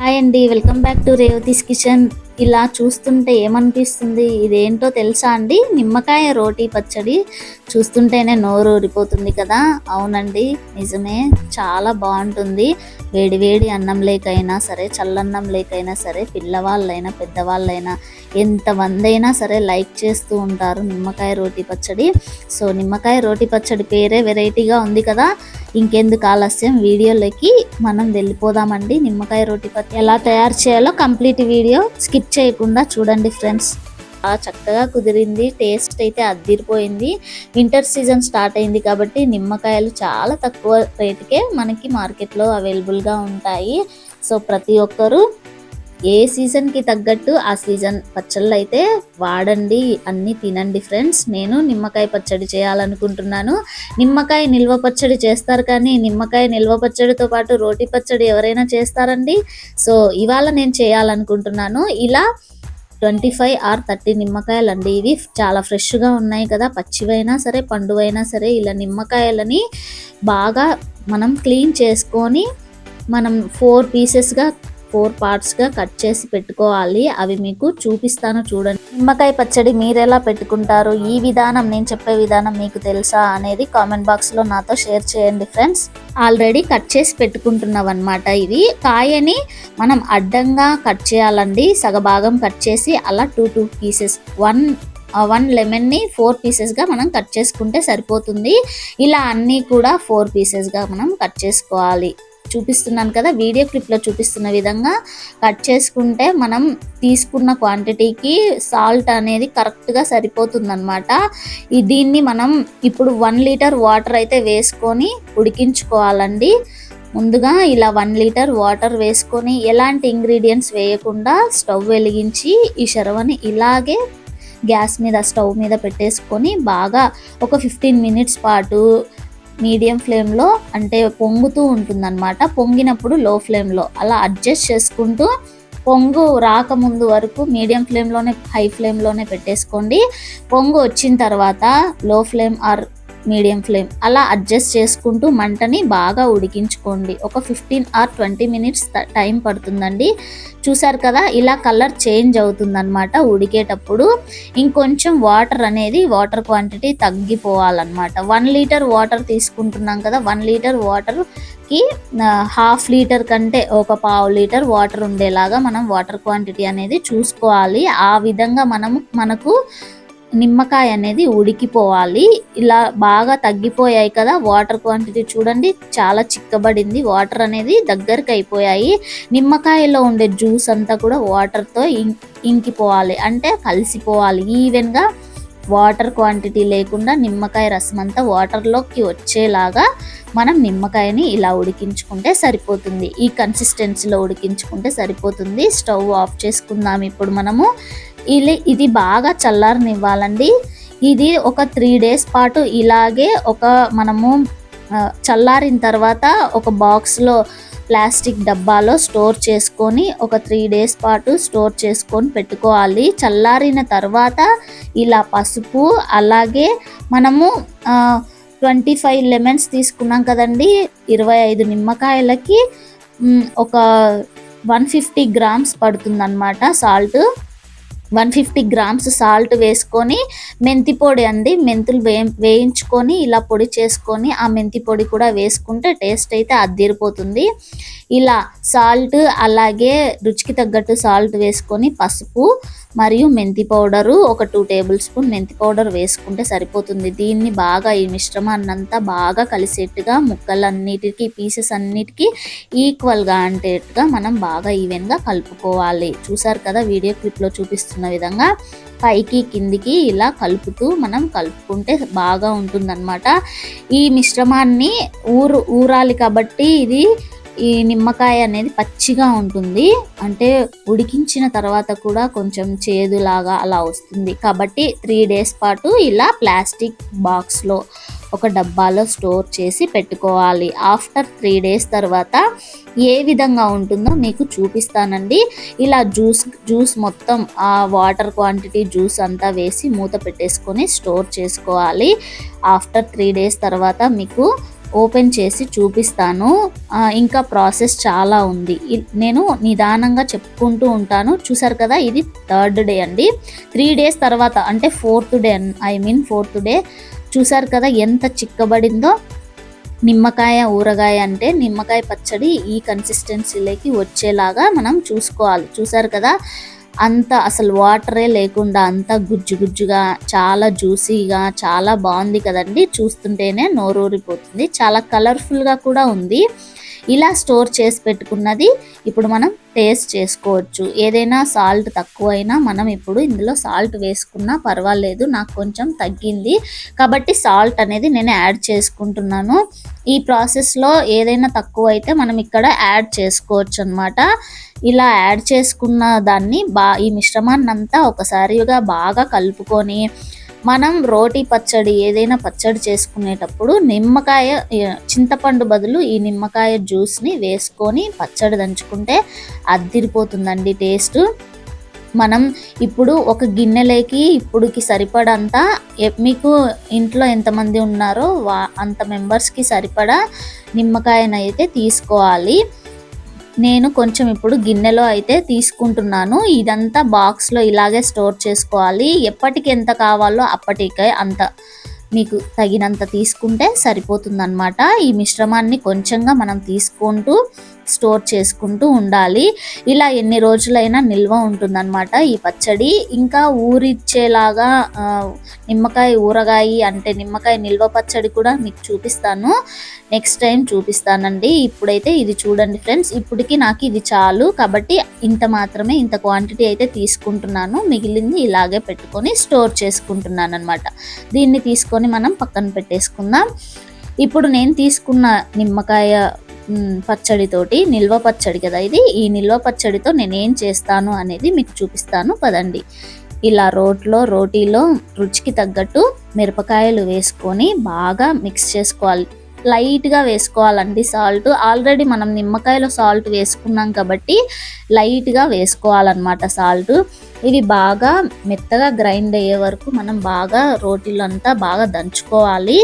Hi అండి welcome back to Revathi's kitchen ఇలా చూస్తుంటే ఏమనిపిస్తుంది? ఇదేంటో తెలుసా అండి? నిమ్మకాయ రోటీ పచ్చడి చూస్తుంటేనే నోరు ఊరిపోతుంది కదా. అవునండి నిజమే. చాలా బాగుంటుంది. వేడి వేడి అన్నం లేకైనా సరే చల్లన్నం లేకైనా సరే పిల్లవాళ్ళైనా పెద్దవాళ్ళైనా ఎంతమంది అయినా సరే లైక్ చేస్తూ ఉంటారు నిమ్మకాయ రోటీ పచ్చడి. సో నిమ్మకాయ రోటీ పచ్చడి పేరే వెరైటీగా ఉంది కదా. ఇంకెందుకు ఆలస్యం? వీడియోలోకి మనం వెళ్ళిపోదామండి. నిమ్మకాయ రోటి పత్తి ఎలా తయారు చేయాలో కంప్లీట్ వీడియో స్కిప్ చేయకుండా చూడండి ఫ్రెండ్స్. చాలా చక్కగా కుదిరింది. టేస్ట్ అయితే అద్దిరిపోయింది. వింటర్ సీజన్ స్టార్ట్ అయింది కాబట్టి నిమ్మకాయలు చాలా తక్కువ రేటుకే మనకి మార్కెట్లో అవైలబుల్గా ఉంటాయి. సో ప్రతి ఒక్కరూ ఏ సీజన్కి తగ్గట్టు ఆ సీజన్ పచ్చళ్ళు అయితే వాడండి అన్నీ తినండి ఫ్రెండ్స్. నేను నిమ్మకాయ పచ్చడి చేయాలనుకుంటున్నాను. నిమ్మకాయ నిల్వ పచ్చడి చేస్తారు కానీ నిమ్మకాయ నిల్వ పచ్చడితో పాటు రోటి పచ్చడి ఎవరైనా చేస్తారండి. సో ఇవాళ నేను చేయాలనుకుంటున్నాను. ఇలా ట్వంటీ ఫైవ్ ఆర్ థర్టీ నిమ్మకాయలు అండి ఇవి. చాలా ఫ్రెష్గా ఉన్నాయి కదా. పచ్చివైనా సరే పండువైనా సరే ఇలా నిమ్మకాయలని బాగా మనం క్లీన్ చేసుకొని మనం ఫోర్ పీసెస్గా ఫోర్ పార్ట్స్గా కట్ చేసి పెట్టుకోవాలి. అవి మీకు చూపిస్తాను చూడండి. నిమ్మకాయ పచ్చడి మీరు ఎలా పెట్టుకుంటారు ఈ విధానం నేను చెప్పే విధానం మీకు తెలుసా అనేది కామెంట్ బాక్స్లో నాతో షేర్ చేయండి ఫ్రెండ్స్. ఆల్రెడీ కట్ చేసి పెట్టుకుంటున్నాం అనమాట ఇవి. కాయని మనం అడ్డంగా కట్ చేయాలండి. సగభాగం కట్ చేసి అలా two two pieces one one లెమన్ని four పీసెస్గా మనం కట్ చేసుకుంటే సరిపోతుంది. ఇలా అన్నీ కూడా ఫోర్ పీసెస్గా మనం కట్ చేసుకోవాలి. చూపిస్తున్నాను కదా వీడియో క్లిప్లో చూపిస్తున్న విధంగా కట్ చేసుకుంటే మనం తీసుకున్న క్వాంటిటీకి సాల్ట్ అనేది కరెక్ట్గా సరిపోతుందనమాట దీన్ని మనం ఇప్పుడు వన్ లీటర్ వాటర్ అయితే వేసుకొని ఉడికించుకోవాలండి. ముందుగా ఇలా వన్ లీటర్ వాటర్ వేసుకొని ఎలాంటి ఇంగ్రీడియంట్స్ వేయకుండా స్టవ్ వెలిగించి ఈ శరవని ఇలాగే గ్యాస్ మీద స్టవ్ మీద పెట్టేసుకొని బాగా ఒక ఫిఫ్టీన్ మినిట్స్ పాటు మీడియం ఫ్లేమ్లో అంటే పొంగుతూ ఉంటుందన్నమాట. పొంగినప్పుడు లో ఫ్లేమ్లో అలా అడ్జస్ట్ చేసుకుంటూ పొంగు రాకముందు వరకు మీడియం ఫ్లేమ్లోనే హై ఫ్లేమ్లోనే పెట్టేసుకోండి. పొంగు వచ్చిన తర్వాత low flame or medium flame. అలా అడ్జస్ట్ చేసుకుంటూ మంటని బాగా ఉడికించుకోండి. ఒక fifteen or twenty minutes time పడుతుందండి. చూసారు కదా ఇలా కలర్ చేంజ్ అవుతుందన్నమాట ఉడికేటప్పుడు. ఇంకొంచెం వాటర్ అనేది వాటర్ క్వాంటిటీ తగ్గిపోవాలన్నమాట. వన్ లీటర్ వాటర్ తీసుకుంటున్నాం కదా వన్ లీటర్ వాటర్కి హాఫ్ లీటర్ కంటే ఒక పావు లీటర్ వాటర్ ఉండేలాగా మనం వాటర్ క్వాంటిటీ అనేది చూసుకోవాలి. ఆ విధంగా మనం మనకు నిమ్మకాయ అనేది ఉడికిపోవాలి. ఇలా బాగా తగ్గిపోయాయి కదా వాటర్ క్వాంటిటీ చూడండి. చాలా చిక్కబడింది. వాటర్ అనేది దగ్గరికి అయిపోయాయి నిమ్మకాయలో ఉండే జ్యూస్ అంతా కూడా వాటర్తో ఇంకిపోవాలి. అంటే కలిసిపోవాలి. ఈవెన్గా వాటర్ క్వాంటిటీ లేకుండా నిమ్మకాయ రసం అంతా వాటర్లోకి వచ్చేలాగా మనం నిమ్మకాయని ఇలా ఉడికించుకుంటే సరిపోతుంది. ఈ కన్సిస్టెన్సీలో ఉడికించుకుంటే సరిపోతుంది. స్టవ్ ఆఫ్ చేసుకుందాం ఇప్పుడు మనము. ఇది ఇది బాగా చల్లారనివ్వాలండి. ఇది ఒక త్రీ డేస్ పాటు ఇలాగే ఒక మనము చల్లారిన తర్వాత ఒక బాక్స్లో ప్లాస్టిక్ డబ్బాలో స్టోర్ చేసుకొని ఒక త్రీ డేస్ పాటు స్టోర్ చేసుకొని పెట్టుకోవాలి. చల్లారిన తర్వాత ఇలా పసుపు అలాగే మనము ట్వంటీ ఫైవ్ లెమన్స్ తీసుకున్నాం కదండి ఇరవై ఐదు నిమ్మకాయలకి ఒక one fifty grams పడుతుందన్నమాట salt. One fifty grams salt వేసుకొని మెంతి పొడి అండి మెంతులు వే వేయించుకొని ఇలా పొడి చేసుకొని ఆ మెంతి పొడి కూడా వేసుకుంటే టేస్ట్ అయితే అద్దీరిపోతుంది. ఇలా సాల్ట్ అలాగే రుచికి తగ్గట్టు సాల్ట్ వేసుకొని పసుపు మరియు మెంతి పౌడరు ఒక టూ టేబుల్ స్పూన్ మెంతి పౌడర్ వేసుకుంటే సరిపోతుంది. దీన్ని బాగా ఈ మిశ్రమాన్నంతా బాగా కలిసేట్టుగా ముక్కలన్నిటికీ పీసెస్ అన్నిటికీ ఈక్వల్గా అంటేట్టుగా మనం బాగా ఈవెన్గా కలుపుకోవాలి. చూసారు కదా వీడియో క్లిప్లో చూపిస్తున్న విధంగా పైకి కిందికి ఇలా కలుపుతూ మనం కలుపుకుంటే బాగా ఉంటుందన్నమాట. ఈ మిశ్రమాన్ని ఊరు ఊరాలి కాబట్టి ఇది ఈ నిమ్మకాయ అనేది పచ్చిగా ఉంటుంది. అంటే ఉడికించిన తర్వాత కూడా కొంచెం చేదులాగా అలా వస్తుంది. కాబట్టి త్రీ డేస్ పాటు ఇలా ప్లాస్టిక్ బాక్స్లో ఒక డబ్బాలో స్టోర్ చేసి పెట్టుకోవాలి. ఆఫ్టర్ త్రీ డేస్ తర్వాత ఏ విధంగా ఉంటుందో మీకు చూపిస్తానండి. ఇలా జ్యూస్ జ్యూస్ మొత్తం ఆ వాటర్ క్వాంటిటీ జ్యూస్ అంతా వేసి మూత పెట్టేసుకొని స్టోర్ చేసుకోవాలి. ఆఫ్టర్ త్రీ డేస్ తర్వాత మీకు ఓపెన్ చేసి చూపిస్తాను. ఇంకా ప్రాసెస్ చాలా ఉంది. నేను నిదానంగా చెప్పుకుంటూ ఉంటాను. చూసారు కదా ఇది థర్డ్ డే అండి. త్రీ డేస్ తర్వాత అంటే fourth day I mean fourth day చూసారు కదా ఎంత చిక్కబడిందో. నిమ్మకాయ ఊరగాయ అంటే నిమ్మకాయ పచ్చడి ఈ కన్సిస్టెన్సీలోకి వచ్చేలాగా మనం చూసుకోవాలి. చూసారు కదా అంత అసలు వాటరే లేకుండా అంత గుజ్జు గుజ్జుగా చాలా జ్యూసీగా చాలా బాగుంది కదండి. చూస్తుంటేనే నోరూరిపోతుంది. చాలా కలర్ఫుల్గా కూడా ఉంది. ఇలా స్టోర్ చేసి పెట్టుకున్నది ఇప్పుడు మనం టేస్ట్ చేసుకోవచ్చు. ఏదైనా సాల్ట్ తక్కువైనా మనం ఇప్పుడు ఇందులో సాల్ట్ వేసుకున్నా పర్వాలేదు నాకు కొంచెం తగ్గింది. కాబట్టి సాల్ట్ అనేది నేను యాడ్ చేసుకుంటున్నాను. ఈ ప్రాసెస్లో ఏదైనా తక్కువ అయితే మనం ఇక్కడ యాడ్ చేసుకోవచ్చు అనమాట ఇలా యాడ్ చేసుకున్న దాన్ని బా ఈ మిశ్రమాన్ని అంతా ఒకసారిగా బాగా కలుపుకొని మనం రోటి పచ్చడి ఏదైనా పచ్చడి చేసుకునేటప్పుడు నిమ్మకాయ చింతపండు బదులు ఈ నిమ్మకాయ జ్యూస్ని వేసుకొని పచ్చడి దంచుకుంటే అద్దిరిపోతుందండి టేస్ట్. మనం ఇప్పుడు ఒక గిన్నెలోకి ఇప్పుడుకి సరిపడంతా మీకు ఇంట్లో ఎంతమంది ఉన్నారో వా అంత మెంబర్స్కి సరిపడా నిమ్మకాయనైతే తీసుకోవాలి. నేను కొంచెం ఇప్పుడు గిన్నెలో అయితే తీసుకుంటున్నాను. ఇదంతా బాక్స్లో ఇలాగే స్టోర్ చేసుకోవాలి. ఎప్పటికి ఎంత కావాలో అప్పటికే అంత మీకు తగినంత తీసుకుంటే సరిపోతుందన్నమాట. ఈ మిశ్రమాన్ని కొంచెంగా మనం తీసుకుంటూ స్టోర్ చేసుకుంటూ ఉండాలి. ఇలా ఎన్ని రోజులైనా నిల్వ ఉంటుందన్నమాట ఈ పచ్చడి. ఇంకా ఊరిచ్చేలాగా నిమ్మకాయ ఊరగాయ అంటే నిమ్మకాయ నిల్వ పచ్చడి కూడా మీకు చూపిస్తాను. నెక్స్ట్ టైం చూపిస్తానండి. ఇప్పుడైతే ఇది చూడండి ఫ్రెండ్స్. ఇప్పటికి నాకు ఇది చాలు. కాబట్టి ఇంత మాత్రమే ఇంత క్వాంటిటీ అయితే తీసుకుంటున్నాను. మిగిలింది ఇలాగే పెట్టుకొని స్టోర్ చేసుకుంటున్నాను అనమాట దీన్ని తీసుకొని మనం పక్కన పెట్టేసుకుందాం. ఇప్పుడు నేను తీసుకున్న నిమ్మకాయ పచ్చడితోటి నిల్వ పచ్చడి కదా ఇది. ఈ నిల్వ పచ్చడితో నేను ఏం చేస్తాను అనేది మీకు చూపిస్తాను. పదండి. ఇలా రోట్లో రోటీలో రుచికి తగ్గట్టు మిరపకాయలు వేసుకొని బాగా మిక్స్ చేసుకోవాలి. లైట్గా వేసుకోవాలండి సాల్ట్. ఆల్రెడీ మనం నిమ్మకాయలో సాల్ట్ వేసుకున్నాం కాబట్టి లైట్గా వేసుకోవాలన్నమాట సాల్ట్. ఇవి బాగా మెత్తగా గ్రైండ్ అయ్యే వరకు మనం బాగా రోటీలంతా బాగా దంచుకోవాలి.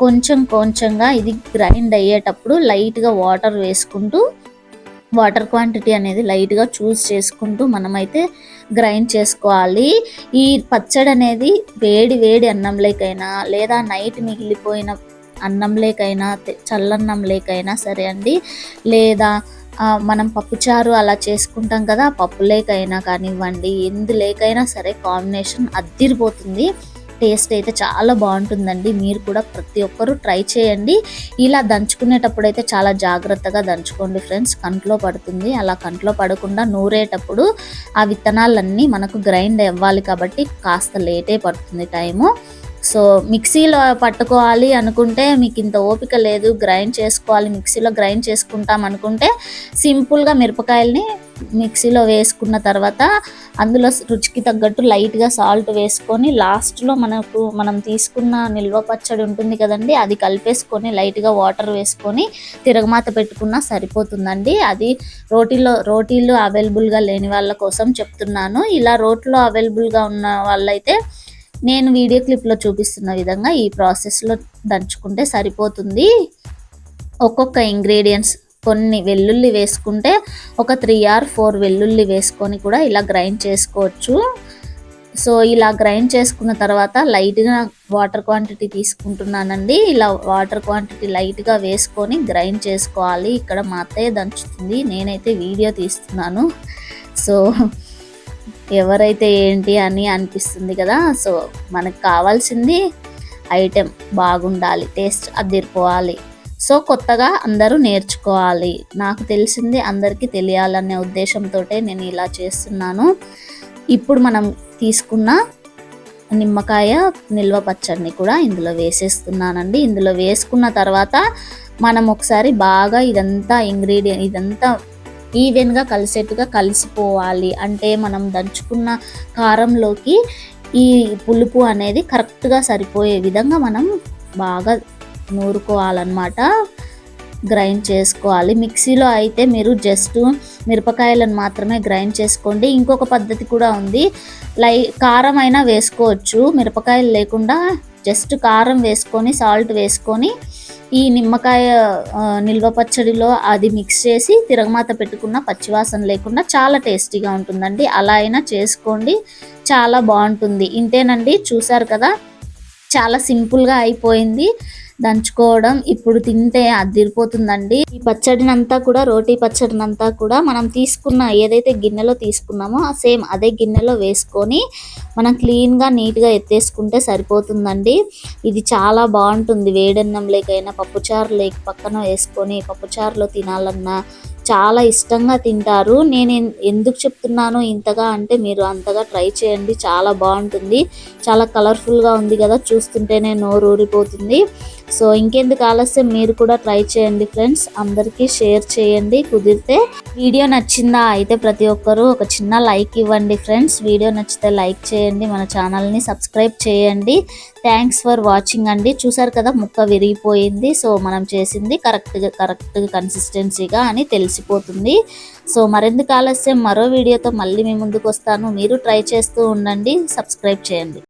కొంచెం కొంచెంగా ఇది గ్రైండ్ అయ్యేటప్పుడు లైట్గా వాటర్ వేసుకుంటూ వాటర్ క్వాంటిటీ అనేది లైట్గా చూస్ చేసుకుంటూ మనమైతే గ్రైండ్ చేసుకోవాలి. ఈ పచ్చడి అనేది వేడి వేడి అన్నంలోకైనా లేదా నైట్ మిగిలిపోయిన అన్నం లేకైనా చల్లన్నం లేకైనా సరే అండి లేదా మనం పప్పుచారు అలా చేసుకుంటాం కదా పప్పు లేకైనా కానివ్వండి ఎందు లేకైనా సరే కాంబినేషన్ అద్దిరిపోతుంది. టేస్ట్ అయితే చాలా బాగుంటుందండి. మీరు కూడా ప్రతి ఒక్కరూ ట్రై చేయండి. ఇలా దంచుకునేటప్పుడు అయితే చాలా జాగ్రత్తగా దంచుకోండి ఫ్రెండ్స్. కంట్లో పడుతుంది. అలా కంట్లో పడకుండా నూరేటప్పుడు ఆ విత్తనాలన్నీ మనకు గ్రైండ్ అవ్వాలి కాబట్టి కాస్త లేటే పడుతుంది టైము. సో మిక్సీలో పట్టుకోవాలి అనుకుంటే మీకు ఇంత ఓపిక లేదు. గ్రైండ్ చేసుకోవాలి. మిక్సీలో గ్రైండ్ చేసుకుంటాం అనుకుంటే సింపుల్గా మిరపకాయల్ని మిక్సీలో వేసుకున్న తర్వాత అందులో రుచికి తగ్గట్టు లైట్గా సాల్ట్ వేసుకొని లాస్ట్లో మనకు మనం తీసుకున్న నిల్వ పచ్చడి ఉంటుంది కదండి అది కలిపేసుకొని లైట్గా వాటర్ వేసుకొని తిరగమాత పెట్టుకున్నా సరిపోతుందండి. అది రోటీలో రోటీలు అవైలబుల్గా లేని వాళ్ళ కోసం చెప్తున్నాను. ఇలా రోట్లో అవైలబుల్గా ఉన్న వాళ్ళైతే నేను వీడియో క్లిప్లో చూపిస్తున్న విధంగా ఈ ప్రాసెస్లో దంచుకుంటే సరిపోతుంది. ఒక్కొక్క ఇంగ్రీడియంట్స్ కొన్ని వెల్లుల్లి వేసుకుంటే ఒక త్రీ ఆర్ ఫోర్ వెల్లుల్లి వేసుకొని కూడా ఇలా గ్రైండ్ చేసుకోవచ్చు. సో ఇలా గ్రైండ్ చేసుకున్న తర్వాత లైట్గా వాటర్ క్వాంటిటీ తీసుకుంటున్నానండి. ఇలా వాటర్ క్వాంటిటీ లైట్గా వేసుకొని గ్రైండ్ చేసుకోవాలి. ఇక్కడ మా అత్తయ్య దంచుతుంది. నేనైతే వీడియో తీస్తున్నాను. సో ఎవరైతే ఏంటి అని అనిపిస్తుంది కదా? సో మనకు కావాల్సింది ఐటెం బాగుండాలి టేస్ట్ అదిరిపోవాలి. సో కొత్తగా అందరూ నేర్చుకోవాలి. నాకు తెలిసింది అందరికీ తెలియాలనే ఉద్దేశంతో నేను ఇలా చేస్తున్నాను. ఇప్పుడు మనం తీసుకున్న నిమ్మకాయ నిల్వ పచ్చడిని కూడా ఇందులో వేసేస్తున్నానండి. ఇందులో వేసుకున్న తర్వాత మనం ఒకసారి బాగా ఇదంతా ఇంగ్రీడియంట్ ఇదంతా ఈవెన్గా కలిసేట్టుగా కలిసిపోవాలి. అంటే మనం దంచుకున్న కారంలోకి ఈ పులుపు అనేది కరెక్ట్గా సరిపోయే విధంగా మనం బాగా నూరుకోవాలన్నమాట. గ్రైండ్ చేసుకోవాలి. మిక్సీలో అయితే మీరు జస్ట్ మిరపకాయలను మాత్రమే గ్రైండ్ చేసుకోండి. ఇంకొక పద్ధతి కూడా ఉంది. లై కారం అయినా వేసుకోవచ్చు. మిరపకాయలు లేకుండా జస్ట్ కారం వేసుకొని సాల్ట్ వేసుకొని ఈ నిమ్మకాయ నిల్వ పచ్చడిలో అది మిక్స్ చేసి తిరగమాత పెట్టుకున్న పచ్చివాసన లేకుండా చాలా టేస్టీగా ఉంటుందండి. అలా అయినా చేసుకోండి. చాలా బాగుంటుంది. ఇంతేనండి. చూసారు కదా? చాలా సింపుల్గా అయిపోయింది. దంచుకోవడం ఇప్పుడు తింటే అదిరిపోతుందండి. ఈ పచ్చడినంతా కూడా రోటీ పచ్చడినంతా కూడా మనం తీసుకున్న ఏదైతే గిన్నెలో తీసుకున్నామో ఆ సేమ్ అదే గిన్నెలో వేసుకొని మనం క్లీన్గా నీట్గా ఎత్తేసుకుంటే సరిపోతుందండి. ఇది చాలా బాగుంటుంది. వేడన్నం లేకైనా పప్పుచారు లేక పక్కన వేసుకొని పప్పుచారులో తినాలన్నా చాలా ఇష్టంగా తింటారు. నేను ఎందుకు చెప్తున్నాను ఇంతగా అంటే మీరు అంతగా ట్రై చేయండి. చాలా బాగుంటుంది. చాలా కలర్ఫుల్గా ఉంది కదా చూస్తుంటేనే నోరు ఊరిపోతుంది సో ఇంకెందుకు ఆలస్యం మీరు కూడా ట్రై చేయండి ఫ్రెండ్స్. అందరికీ షేర్ చేయండి. కుదిరితే వీడియో నచ్చిందా అయితే ప్రతి ఒక్కరూ ఒక చిన్న లైక్ ఇవ్వండి ఫ్రెండ్స్. వీడియో నచ్చితే లైక్ చేయండి. మన ఛానల్ని సబ్స్క్రైబ్ చేయండి. థ్యాంక్స్ ఫర్ వాచింగ్ అండి. చూసారు కదా ముక్క విరిగిపోయింది. సో మనం చేసింది కరెక్ట్గా కరెక్ట్ కన్సిస్టెన్సీగా అని తెలిసిపోతుంది. సో మరెందుకు ఆలస్యం? మరో వీడియోతో మళ్ళీ మీ ముందుకు వస్తాను. మీరు ట్రై చేస్తూ ఉండండి. సబ్స్క్రైబ్ చేయండి.